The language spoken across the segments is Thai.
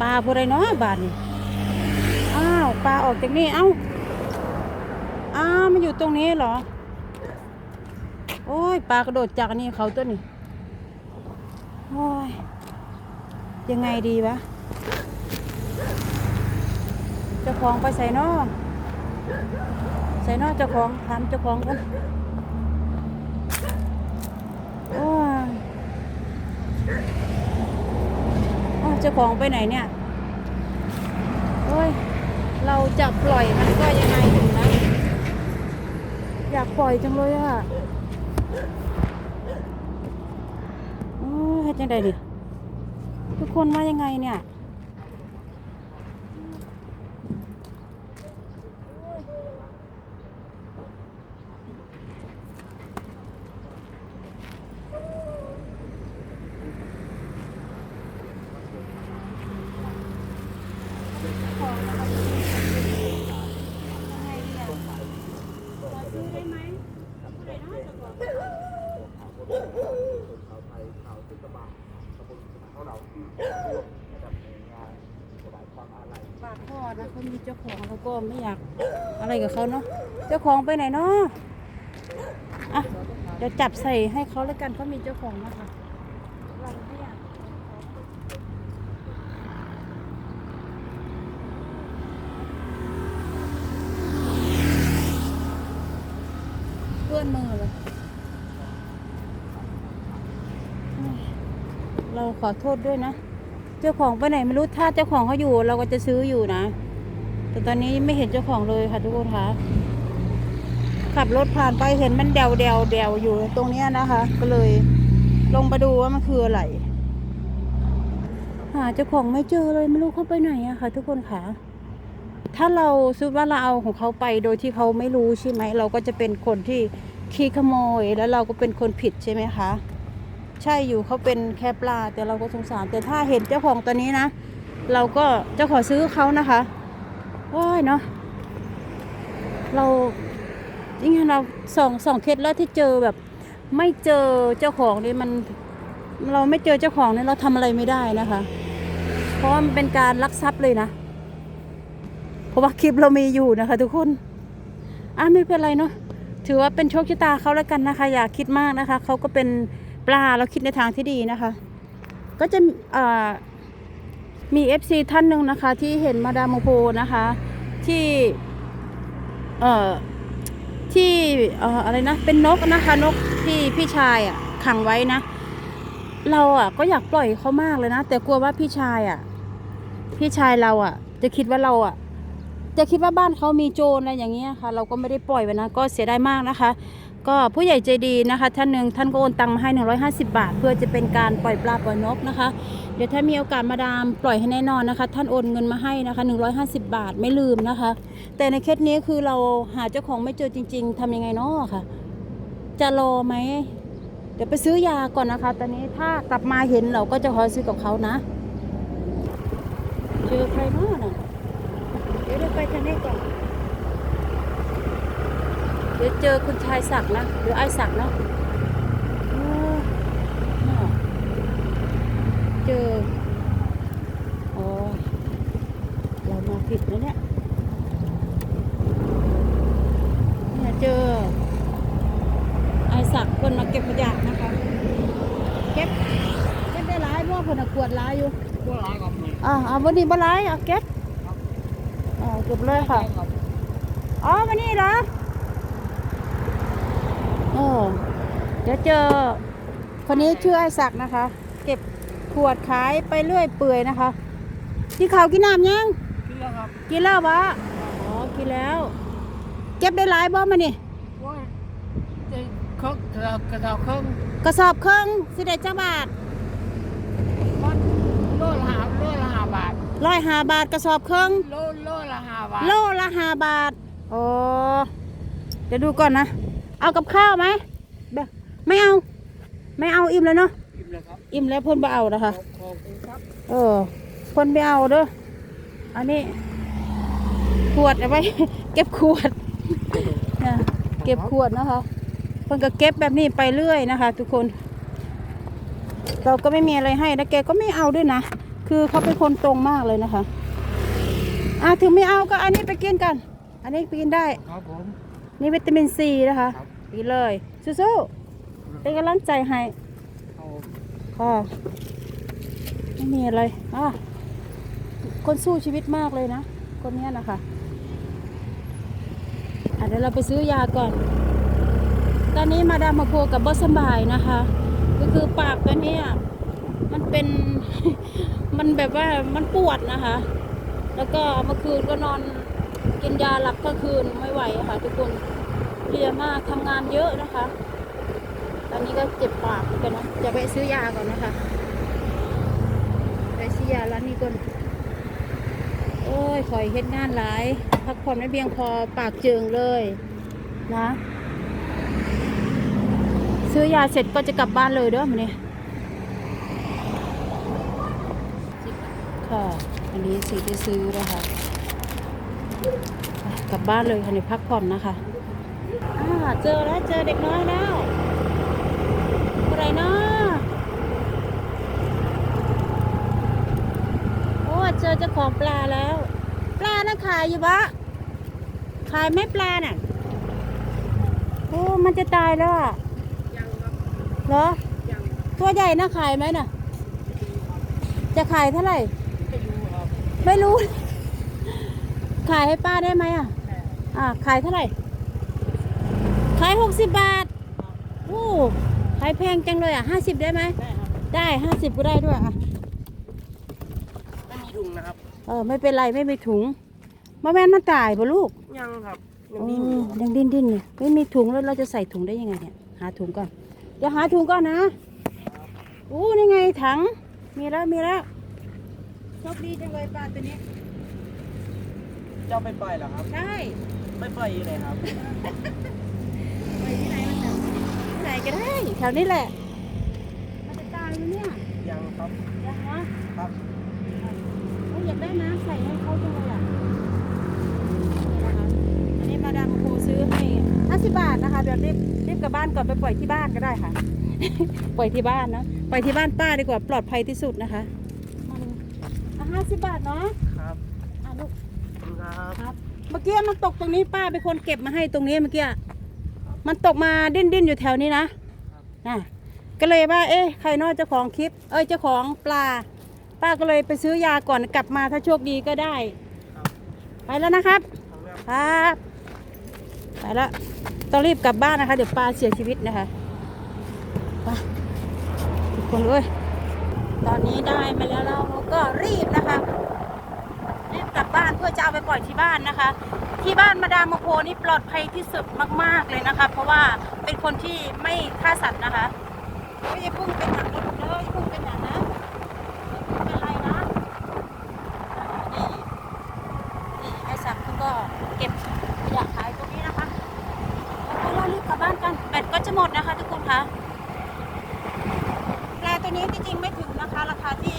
ปลาผู้ใดเนาะบาดนี่อ้าวปลาออกจากนี่เอ้าอ้าวมันอยู่ตรงนี้เหรอ โอ้ยปลากระโดดจากนี่เขาตัวนี้โอ้ยยังไงดีวะเจ้าของไปใส่นอใส่นอเจ้าของถามเจ้าของกันโอ้ยอ้าว เจ้าของไปไหนเนี่ยโอ้ยเราจะปล่อยมันก็ยังไงถึงนะ อยากปล่อยจังเลยอะโอ้ยจังไดดิทุกคนว่ายังไงเนี่ย ปากพ่อนะเขามีเจ้าของเขา ก็ไม่อยากอะไรกับเขาเนาะเจ้าของไปไหนเนาะอะเดี๋ยวจับใส่ให้เขาแล้วกันเขามีเจ้าของนะคะเพื่อนมือเลยเราขอโทษด้วยนะ เจ้าของไปไหนไม่รู้ถ้าเจ้าของเขาอยู่ เราก็จะซื้ออยู่นะ แต่ตอนนี้ไม่เห็นเจ้าของเลยค่ะทุกคนคะขับรถผ่านไปเห็นมันเดวเดวเดวอยู่ตรงเนี้ยนะคะ ก็เลยลงมาดูว่ามันคืออะไรหาเจ้าของไม่เจอเลยไม่รู้เขาไปไหนอะค่ะ ทุกคนคะถ้าเราซื้อว่าเราเอาของเขาไปโดยที่เขาไม่รู้ใช่ไหม เราก็จะเป็นคนที่ขี้ขโมยแล้วเราก็เป็นคนผิดใช่ไหมคะ ใช่อยู่เขาเป็นแค่ปลาแต่เราก็สงสาร แต่ถ้าเห็นเจ้าของตัวนี้นะ เราก็จะขอซื้อเขานะคะ ว้ายเนาะเราจริงๆเราสองสองเคสแล้วที่เจอแบบ ไม่เจอเจ้าของนี่มัน เราไม่เจอเจ้าของนี่เราทำอะไรไม่ได้นะคะ เพราะว่ามันเป็นการลักทรัพย์เลยนะเพราะว่าคลิปเรามีอยู่นะคะ ทุกคนอะไม่เป็นไรเนาะถือว่าเป็นโชคชะตาเขาแล้วกันนะคะ อย่าคิดมากนะคะเขาก็เป็นปลาเราคิดในทางที่ดีนะคะ ก็จะอ่า มีเอฟซีท่านหนึ่งนะคะ ที่เห็นมาดามโมโพนะคะ ที่เอ่อที่เอ่ออะไรนะ เป็นนกนะคะ นกที่พี่ชายอะขังไว้นะ เราอะก็อยากปล่อยเขามากเลยนะ แต่กลัวว่าพี่ชายอะ พี่ชายเราอะ จะคิดว่าเราอะ จะคิดว่าบ้านเขามีโจรอะไรอย่างเงี้ยค่ะ เราก็ไม่ได้ปล่อยไว้นะ ก็เสียดายมากนะคะ ก็ผู้ใหญ่ใจดีนะคะท่านหนึ่งท่านก็โอนตังค์มาให้ 150 บาท เพื่อจะเป็นการปล่อยปลาปล่อยนกนะคะ เดี๋ยวถ้ามีโอกาสมาดามปล่อยให้แน่นอนนะคะ ท่านโอนเงินมาให้นะคะ 150 บาทไม่ลืมนะคะ แต่ในเคสนี้คือเราหาเจ้าของไม่เจอจริง ๆทำยังไงเนาะค่ะ จะรอไหมเดี๋ยวไปซื้อยาก่อนนะคะ ตอนนี้ถ้ากลับมาเห็นเราก็จะขอซื้อกับเขานะ เจอใครเนาะน่ะเดี๋ยวเราไปทางนี้ก่อน เดี๋ยวเจอคุณชายศักดิ์นะหรือไอ้ศักดิ์นะโอ้น่ะเจออ๋อเรามาผิดนะเนี่ยเนี่ยเจอไอ้ศักดิ์คนมาเก็บขยะนะคะเก็บเก็บได้หลายเพราะว่าเพนนะกวดหลายอยู่ว่าร้ายครับนี่อ่าเอาวันนี้บ่หลายเอาเก็บอ่าเก็บเลยค่ะครับอ๋อวันนี้เหรอ โอ้เดี๋ยวเจอ คนนี้ชื่อไอ้ศักดิ์นะคะ เก็บขวดขายไปเรื่อยเปื่อยนะคะกินข้าวกินน้ำยังกินแล้วครับกินแล้ววะอ๋อกินแล้ว เก็บได้หลายบ่มานี่ว่าจะเขากระดาษกระดาษเครื่องกระสอบครึ่งสิได้จักบาทมันโลละห้าโลละห้าบาทร้อยห้าบาทกระสอบครึ่งโลโลละห้าบาทโลละห้าบาทโอ้เดี๋ยวดูก่อนนะ เอากับข้าวไหมแบบไม่เอา ไม่เอาอิ่มแล้วเนาะอิ่มแล้วครับอิ่มแล้วเพ่นบ่เอานะคะขอบขอบคุณครับเออเพ่นไม่เอาเด้ออันนี้ขวดเอาไว้ เก็บขวดเนี่ยเก็บขวดนะคะเพิ่นก็เก็บแบบนี้ไปเรื่อยนะคะ ทุกคน เราก็ไม่มีอะไรให้แล้วแกก็ไม่เอาด้วยนะคือเขาเป็นคนตรงมากเลยนะคะอะถึงไม่เอาก็อันนี้ไปกินกัน อันนี้ไปกินได้ครับผมนี่วิตามินซีนะคะ ครับกินเลยสู้ๆเป็นกำลังใจให้เอาค่ะไม่มีอะไรอะคนสู้ชีวิตมากเลยนะ คนเนี้ยนะคะอะเดี๋ยวเราไปซื้อยาก่อน ตอนนี้มาดามมาโพกับบอสสำบายนะคะ ก็คือปากตัวเนี้ยมันเป็น มันแบบว่ามันปวดนะคะ แล้วก็เมื่อคืนก็นอนกินยาหลับทั้งคืนไม่ไหวอะค่ะทุกคน เพลียมากทำงานเยอะนะคะ ตอนนี้ก็เจ็บปากเหมือนกันนะจะไปซื้อยาก่อนนะคะ ไปซื้อยาร้านนี้ก่อน โอ้ยคอยเฮ็ดงานหลาย พักผ่อนไม่เพียงพอปากเจิงเลยนะ ซื้อยาเสร็จก็จะกลับบ้านเลยเด้อมันนี่ค่ะ อันนี้สิ่งที่ซื้อนะคะอะกลับบ้านเลยค่ะนี่พักผ่อนนะคะ เจอแล้วเจอเด็กน้อยแล้วอะไรเนาะโอ้เจอเจ้าของปลาแล้ว ปลาน่ะขายอยู่ปะขายไหมปลาน่ะโอ้มันจะตายแล้วอะยังครับเหรอยังตัวใหญ่นะขายไหมน่ะ จะขายเท่าไหร่ ไม่รู้ครับไม่รู้ ขายให้ป้าได้ไหมอะแต่อ่าขายเท่าไหร่ขายหกสิบบาทโอ้ขายแพงจังเลยอะห้าสิบได้ไหม ได้ครับได้ห้าสิบก็ได้ด้วยอะ ไม่มีถุงนะครับเออไม่เป็นไรไม่มีถุงมาแม่นมันตายปะลูกยังครับยังโอ้ดิ้นอยู่ครับยังดิ้นดิ้นเนี่ยไม่มีถุงแล้วเราจะใส่ถุงได้ยังไงเนี่ย หาถุงก่อน เดี๋ยวหาถุงก่อนนะโอ้นี่ไงถัง มีแล้วมีแล้วโชคดีจังเลยปลาตัวนี้เจ้าไปปล่อยเหรอครับ ใช่ ไปปล่อยอยู่ไหนครับ ถวนี้แหละ มันจะตายไหมเนี่ยยังครับ ยังวะครับเขาอยากได้น้ำใส่ให้เขาจังเลยอะนี่นะคะ อันนี้มาดามครูซื้อให้50บาทนะคะ เดี๋ยวรีบรีบกลับบ้านก่อนไปปล่อยที่บ้านก็ได้ค่ะ ปล่อยที่บ้านนะปล่อยที่บ้านป้าดีกว่าปลอดภัยที่สุดนะคะมาดูอะห้าสิบบาทเนาะ ครับอะลูกขอบคุณครับครับ เมื่อกี้มันตกตรงนี้ป้าเป็นคนเก็บมาให้ตรงนี้เมื่อกี้อะมันตกมาดิ้นดิ้นอยู่แถวนี้นะ นะก็เลยว่า เอ๊ะใครนอกเจ้าของคลิป เอ้ยเจ้าของปลา ป้าก็เลยไปซื้อยาก่อนกลับมาถ้าโชคดีก็ได้ ไปแล้วนะครับครับไปแล้วต้องรีบกลับบ้านนะคะ เดี๋ยวปลาเสียชีวิตนะคะไปทุกคนเลยตอนนี้ได้มาแล้วเราก็รีบนะคะ กลับบ้านเพื่อจะเอาไปปล่อยที่บ้านนะคะ ที่บ้านมาดามโมโพนี่ปลอดภัยที่สุดมาก ๆเลยนะคะ เพราะว่าเป็นคนที่ไม่ฆ่าสัตว์นะคะไม่ใช่พุ่งเป็นหนังนะลูกเด้ออย่าพุ่งเป็นหนังนะไม่เป็นไรนะอ่านี่นี่ไอ้สักเขาก็เก็บขยะขายตรงนี้นะคะแล้วเรารีบกลับบ้านกันแบตก็จะหมดนะคะ ทุกคนคะปลาตัวนี้จริงๆไม่ถึงนะคะ ราคาที่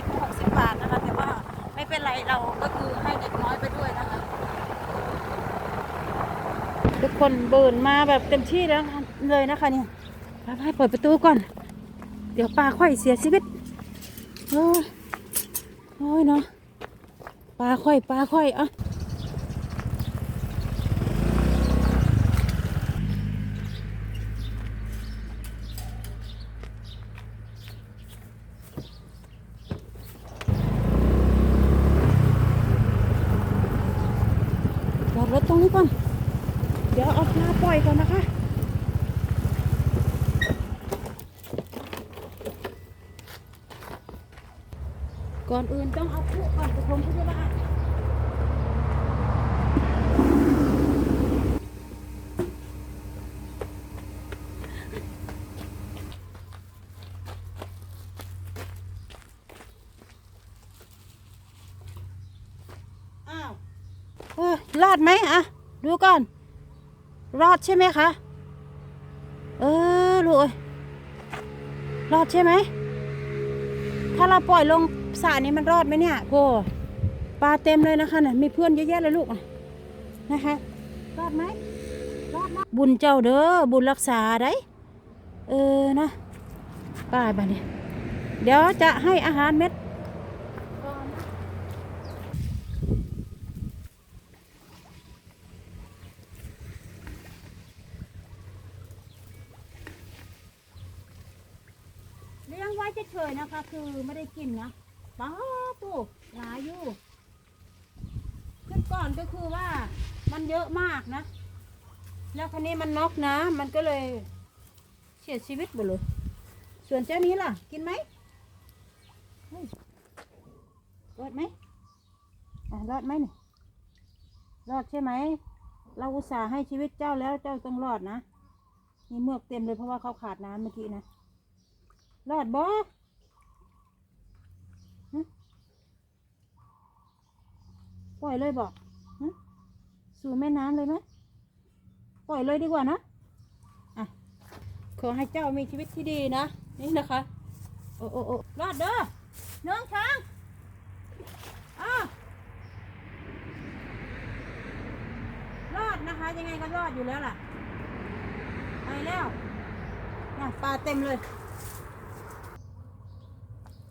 50-60 บาทนะคะ แต่ว่าไม่เป็นไรเราก็คือให้เด็กน้อยไปด้วยนะคะ ทุกคนเบิร์นมาแบบเต็มที่แล้วเลยนะคะเนี่ยไปเปิดประตูก่อน เดี๋ยวปลาค่อยเสียชีวิตโอ้ยโอ้ยเนาะปลาค่อยปลาค่อยอะรถตรงนี้ก่อน ก่อนนะคะ ก่อนอื่นต้องเอาผู้ก่อนไปโรงพยาบาลอ้าวเอ้ยรอดไหมอะดูก่อน รอดใช่ไหมคะ เออลูกเอ้ยรอดใช่ไหม ถ้าเราปล่อยลงสระนี้มันรอดไหมเนี่ยโกปลาเต็มเลยนะคะน่ะมีเพื่อนเยอะแยะเลยลูกนะคะ รอดไหมรอดบุญเจ้าเด้อบุญรักษาได้เออนะป้ายบ้านี้เดี๋ยวจะให้อาหารเม็ด ถ้า คือไม่ได้กินนะป้าปูหลายอยู่ขึ้นก่อนก็คือว่ามันเยอะมากนะ แล้วคันนี้มันน็อกนะ มันก็เลยเสียชีวิตหมดเลย ส่วนเจ้านี้ล่ะ กินไหมรอดไหมอะรอดไหมนี่รอดใช่ไหม เราอุตส่าห์ให้ชีวิตเจ้าแล้วเจ้าต้องรอดนะ มีเมือกเต็มเลยเพราะว่าเขาขาดน้ำเมื่อกี้นะ รอดบ่ฮ ปล่อยเลยบอกสู่แม่น้ำเลยไหมปล่อยเลยดีกว่านะอะขอให้เจ้ามีชีวิตที่ดีนะ นี่นะคะ โอ้โอ้โอ้รอดเด้อเนื้องช้างอ้าวรอดนะคะ ยังไงก็รอดอยู่แล้วล่ะ ไปแล้วน่ะปลาเต็มเลย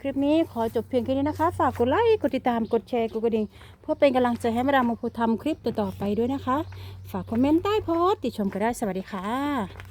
คลิปนี้ขอจบเพียงแค่นี้นะคะ ฝากกดไลค์ กดติดตาม กดแชร์ กดกระดิ่ง เพื่อเป็นกำลังใจให้มาดามมาพูทำคลิปต่อๆไปด้วยนะคะ ฝากคอมเมนต์ใต้โพสต์ติชมก็ได้ สวัสดีค่ะ